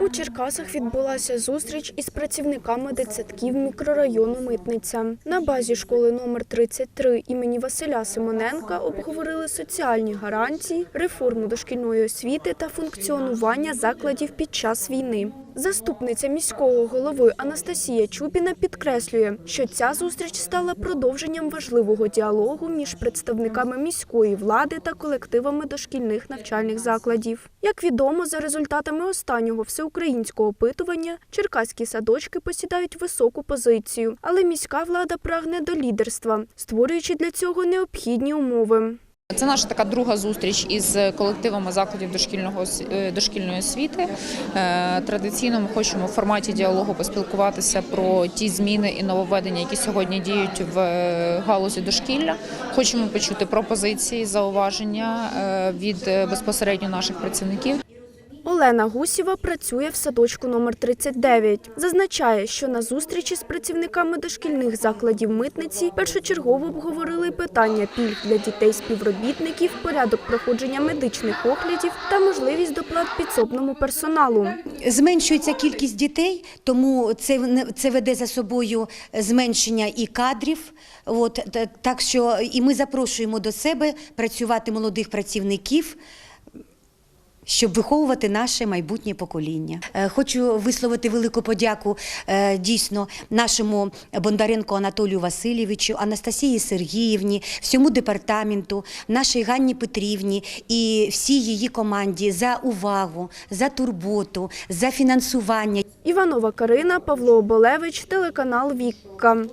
У Черкасах відбулася зустріч із працівниками дитсадків мікрорайону Митниця. На базі школи номер 33 імені Василя Симоненка обговорили соціальні гарантії, реформу дошкільної освіти та функціонування закладів під час війни. Заступниця міського голови Анастасія Чупіна підкреслює, що ця зустріч стала продовженням важливого діалогу між представниками міської влади та колективами дошкільних навчальних закладів. Як відомо, за результатами останнього всеукраїнського опитування, черкаські садочки посідають високу позицію, але міська влада прагне до лідерства, створюючи для цього необхідні умови. Це наша така друга зустріч із колективами закладів дошкільного е, дошкільної освіти. Е, Традиційно ми хочемо в форматі діалогу поспілкуватися про ті зміни і нововведення, які сьогодні діють в е, галузі дошкілля. Хочемо почути пропозиції, зауваження від безпосередньо наших працівників. Олена Гусєва працює в садочку номер 39. Зазначає, що на зустрічі з працівниками дошкільних закладів митниці першочергово обговорили питання пільг для дітей-співробітників, порядок проходження медичних оглядів та можливість доплат підсобному персоналу. Зменшується кількість дітей, тому це це веде за собою зменшення і кадрів. От та- так що і ми запрошуємо до себе працювати молодих працівників. Щоб виховувати наше майбутнє покоління, Е, хочу висловити велику подяку е, дійсно нашому Бондаренко Анатолію Васильовичу, Анастасії Сергіївні, всьому департаменту, нашій Ганні Петрівні і всій її команді за увагу, за турботу, за фінансування. Іванова Карина, Павло Оболевич, телеканал Вікка.